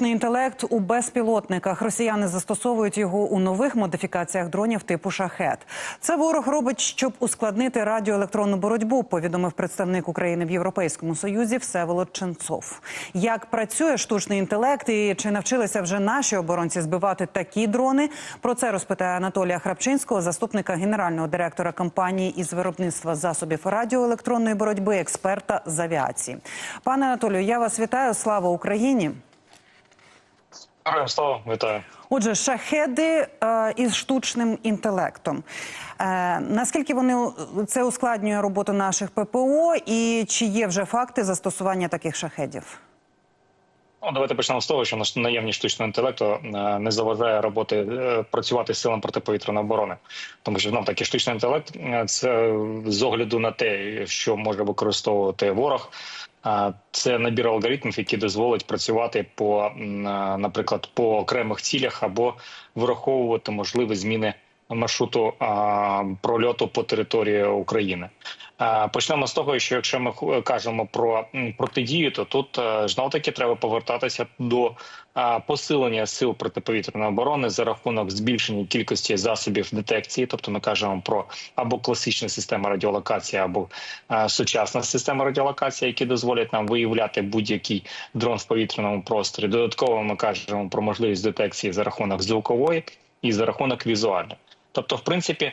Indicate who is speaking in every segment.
Speaker 1: Інтелект у безпілотниках росіяни застосовують його у нових модифікаціях дронів типу шахет. Це ворог робить, щоб ускладнити радіоелектронну боротьбу. Повідомив представник України в Європейському Союзі Всеволод Ченцов. Як працює штучний інтелект і чи навчилися вже наші оборонці збивати такі дрони? Про це розпитає Анатолія Храпчинського, заступника генерального директора компанії із виробництва засобів радіоелектронної боротьби, експерта з авіації. Пане Анатолію, я вас вітаю. Слава Україні.
Speaker 2: Героям слава, вітаю.
Speaker 1: Отже, шахеди е, із штучним інтелектом. Е, наскільки вони це ускладнює роботу наших ППО, і чи є вже факти застосування таких шахедів?
Speaker 2: Ну, давайте почнемо з того, що наш наявність штучного інтелекту е, не заважає роботи е, працювати з силам протиповітряної оборони, тому що знов таки штучний інтелект е, це з огляду на те, що може використовувати ворог. Це набір алгоритмів, які дозволять працювати по, наприклад, по окремих цілях або враховувати можливі зміни маршруту прольоту по території України. Почнемо з того, що якщо ми кажемо про протидію, то тут знов таки треба повертатися до посилення сил протиповітряної оборони за рахунок збільшення кількості засобів детекції, тобто ми кажемо про або класична система радіолокації, або сучасна система радіолокації, які дозволять нам виявляти будь-який дрон в повітряному просторі. Додатково ми кажемо про можливість детекції за рахунок звукової і за рахунок візуальної. Тобто, в принципі,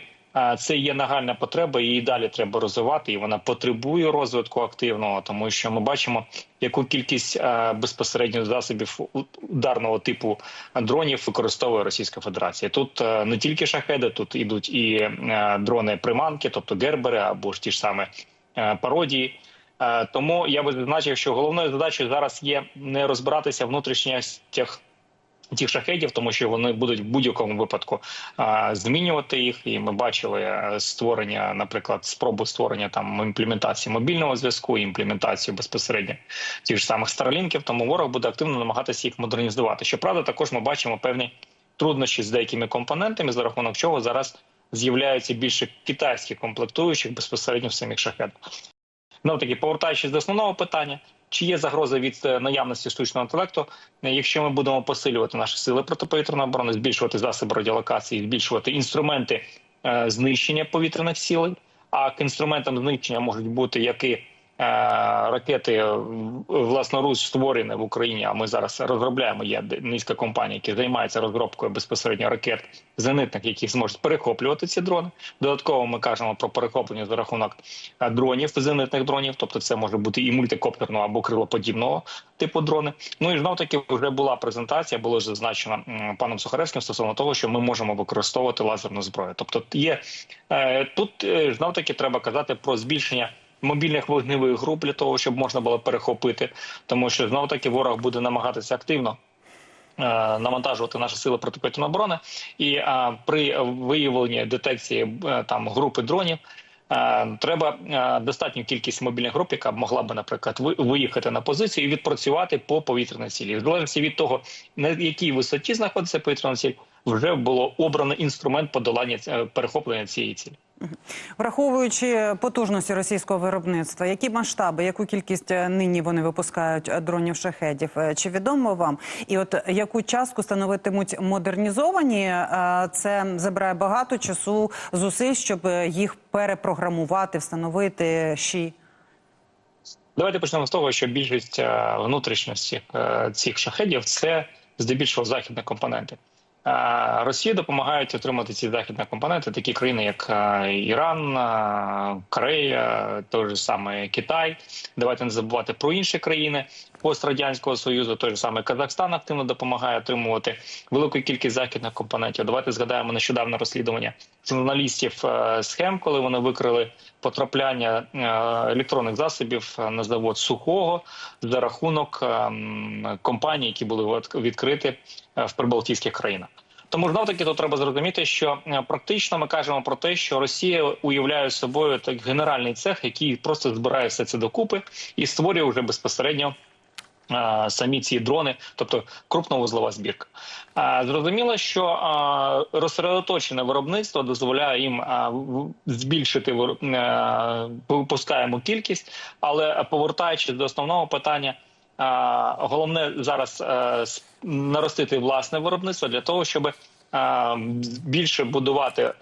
Speaker 2: це є нагальна потреба, її далі треба розвивати, і вона потребує розвитку активного, тому що ми бачимо, яку кількість безпосередньо засобів ударного типу дронів використовує Російська Федерація. Тут не тільки шахеди, тут ідуть і дрони приманки, тобто гербери або ж ті ж саме пародії. Тому я би зазначив, що головною задачею зараз є не розбиратися в внутрішніх тих шахедів, тому що вони будуть в будь-якому випадку змінювати їх. І ми бачили е, створення, наприклад, спробу створення там імплементації мобільного зв'язку, імплементацію безпосередньо тих ж самих старлінків. Тому ворог буде активно намагатися їх модернізувати. Щоправда, також ми бачимо певні труднощі з деякими компонентами, за рахунок чого зараз з'являються більше китайських комплектуючих безпосередньо в самих шахедах. Ну таки, повертаючись до основного питання, чи є загроза від е, наявності штучного інтелекту, Е, якщо ми будемо посилювати наші сили протиповітряної оборони, збільшувати засоби радіолокації, збільшувати інструменти е, знищення повітряних сіл, а к інструментам знищення можуть бути як і е, ракети е, власноруч створені в Україні. А ми зараз розробляємо. Є низка компаній, які займаються розробкою безпосередньо ракет зенитних, які зможуть перехоплювати ці дрони. Додатково ми кажемо про перехоплення за рахунок е, дронів, зенитних дронів, тобто це може бути і мультикоптерного або крилоподібного типу дрони. Ну і знов таки вже була презентація, було зазначено паном Сухаревським стосовно того, що ми можемо використовувати лазерну зброю. Тобто, є е, тут е, знов таки треба казати про збільшення. Мобільних вогневих груп для того, щоб можна було перехопити, тому що знов таки ворог буде намагатися активно е, навантажувати наші сили протиповітряної оборони, і е, при виявленні детекції е, там групи дронів. е, Треба е, достатню кількість мобільних груп, яка могла би, наприклад, ви- виїхати на позицію і відпрацювати по повітряній цілі. В залежності від того, на якій висоті знаходиться повітряна ціль, вже було обрано інструмент подолання перехоплення цієї цілі.
Speaker 1: Враховуючи потужності російського виробництва, які масштаби, яку кількість е, нині вони випускають е, дронів шахедів? Е, Чи відомо вам? І от яку частку становитимуть модернізовані? Це забирає багато часу, зусиль, щоб їх перепрограмувати, встановити щі.
Speaker 2: Давайте почнемо з того, що більшість внутрішності е, цих шахедів це здебільшого західні компоненти. Росії допомагають отримати ці західні компоненти, такі країни, як Іран, Корея, той же саме Китай. Давайте не забувати про інші країни пострадянського союзу. Той же саме Казахстан активно допомагає отримувати велику кількість західних компонентів. Давайте згадаємо нещодавне розслідування журналістів е, схем, коли вони викрили потрапляння е, електронних засобів на завод сухого за рахунок е, компаній, які були відкриті в прибалтійських країнах. Тому знов таки тут треба зрозуміти, що практично ми кажемо про те, що Росія уявляє собою так генеральний цех, який просто збирає все це докупи і створює вже безпосередньо. Е, Самі ці дрони, тобто крупновузлова збірка, Е, зрозуміло, що е, розсередоточене виробництво дозволяє їм е, збільшити е, випускаємо кількість, але повертаючись до основного питання, головне зараз наростити власне виробництво для того, щоб більше будувати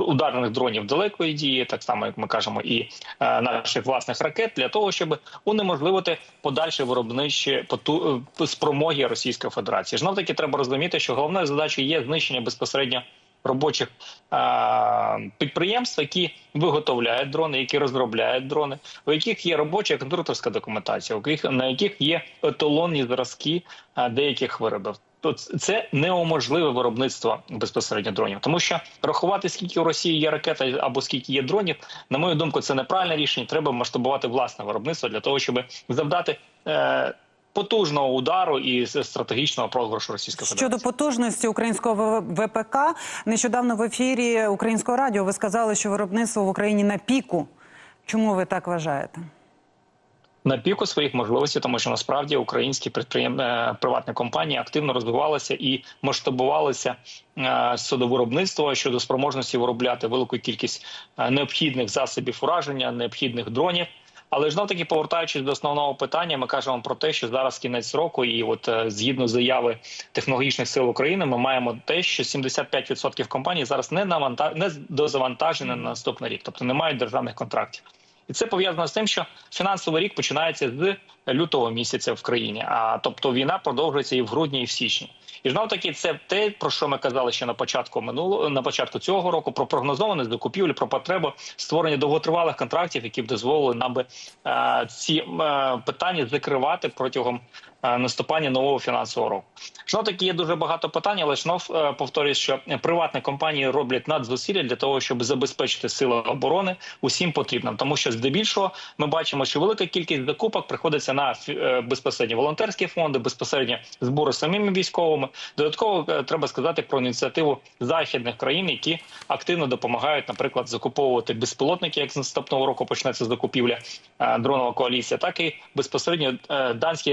Speaker 2: ударних дронів далекої дії, так само як ми кажемо, і наших власних ракет, для того, щоб унеможливити подальші виробничі поту... е, спромоги Російської Федерації. Знов таки треба розуміти, що головною задачею є знищення безпосередньо робочих а, підприємств, які виготовляють дрони, які розробляють дрони, у яких є робоча конструкторська документація, у яких на яких є еталонні зразки а, деяких виробів. То це неможливе виробництво безпосередньо дронів, тому що рахувати скільки у Росії є ракет або скільки є дронів, на мою думку, це неправильне рішення. Треба масштабувати власне виробництво для того, щоб завдати. Е- Потужного удару і стратегічного програшу Російської Федерації.
Speaker 1: Щодо потужності українського ВПК, нещодавно в ефірі українського радіо ви сказали, що виробництво в Україні на піку. Чому ви так вважаєте?
Speaker 2: На піку своїх можливостей, тому що насправді українські підприєм... е, приватні компанії активно розвивалися і масштабувалися е, щодо виробництва щодо спроможності виробляти велику кількість е, необхідних засобів ураження, необхідних дронів. Але ж таки повертаючись до основного питання, ми кажемо про те, що зараз кінець року, і от е, згідно заяви технологічних сил України, ми маємо те, що 75% компаній зараз не наванта... не дозавантажені на наступний рік, тобто не мають державних контрактів. І це пов'язано з тим, що фінансовий рік починається з лютого місяця в країні. А тобто війна продовжується і в грудні, і в січні. І знов таки це те, про що ми казали ще на початку минулого на початку цього року, про прогнозованість закупівлі, про потребу створення довготривалих контрактів, які б дозволили нам би е, ці е, питання закривати протягом е, наступання нового фінансового року. Знов таки є дуже багато питань, але знов е, повторюю, що приватні компанії роблять надзусилля для того, щоб забезпечити сили оборони усім потрібним, тому що здебільшого ми бачимо, що велика кількість закупок приходиться на е, безпосередньо волонтерські фонди, безпосередньо збори самими військовими. Додатково е, треба сказати про ініціативу західних країн, які активно допомагають, наприклад, закуповувати безпілотники, як з наступного року почнеться закупівля е, дронова коаліція, так і безпосередньо данське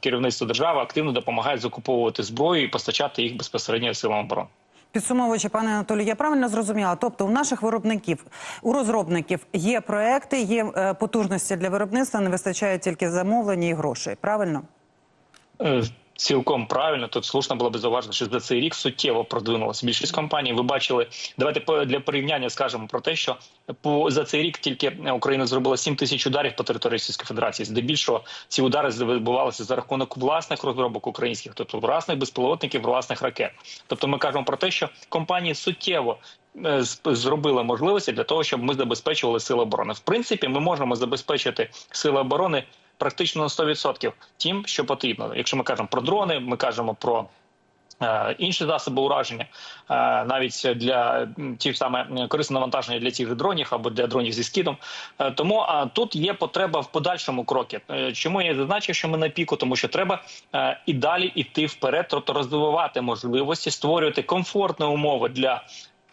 Speaker 2: керівництво держави активно допомагає закуповувати зброю і постачати їх безпосередньо силам оборони.
Speaker 1: Підсумовуючи, пане Анатолію, я правильно зрозуміла. Тобто, у наших виробників, у розробників є проекти, є е, потужності для виробництва, не вистачає тільки замовлення і грошей. Правильно?
Speaker 2: Цілком правильно тут слушно було би зауважити, що за цей рік суттєво продвинулася більшість компаній. Ви бачили, давайте для порівняння скажемо про те, що по за цей рік тільки Україна зробила 7 тисяч ударів по території Російської Федерації. Здебільшого ці удари відбувалися за рахунок власних розробок українських, тобто власних безпілотників, власних ракет. Тобто, ми кажемо про те, що компанії суттєво. е, Зробили можливості для того, щоб ми забезпечували сили оборони. В принципі, ми можемо забезпечити сили оборони практично на 100% тим, що потрібно. Якщо ми кажемо про дрони, ми кажемо про. е, Інші засоби ураження е, навіть для ті саме корисне навантаження для же дронів або для дронів зі скидом. Е, Тому тут є потреба в подальшому крокі. Чому я зазначив, що ми на піку? Тому що треба і далі йти вперед, тобто розвивати можливості, створювати комфортні умови для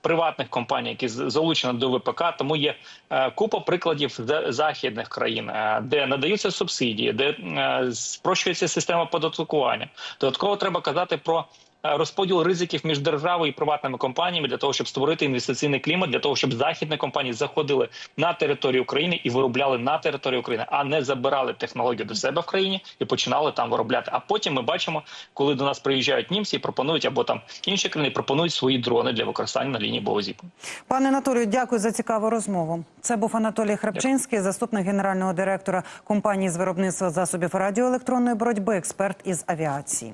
Speaker 2: приватних компаній, які залучені до ВПК. Тому є е, купа прикладів західних країн, е, де надаються субсидії, де е, спрощується система податкування. Додатково треба казати про. Е, Розподіл ризиків між державою і приватними компаніями для того, щоб створити інвестиційний клімат, для того, щоб західні компанії заходили на територію України і виробляли на території України, а не забирали технологію до себе в країні і починали там виробляти. А потім ми бачимо, коли до нас приїжджають німці і пропонують або там інші країни пропонують свої дрони для використання на лінії боєзіткнення.
Speaker 1: Пане Анатолію, дякую за цікаву розмову. Це був Анатолій Храпчинський, заступник генерального директора компанії з виробництва засобів радіоелектронної боротьби, експерт із авіації.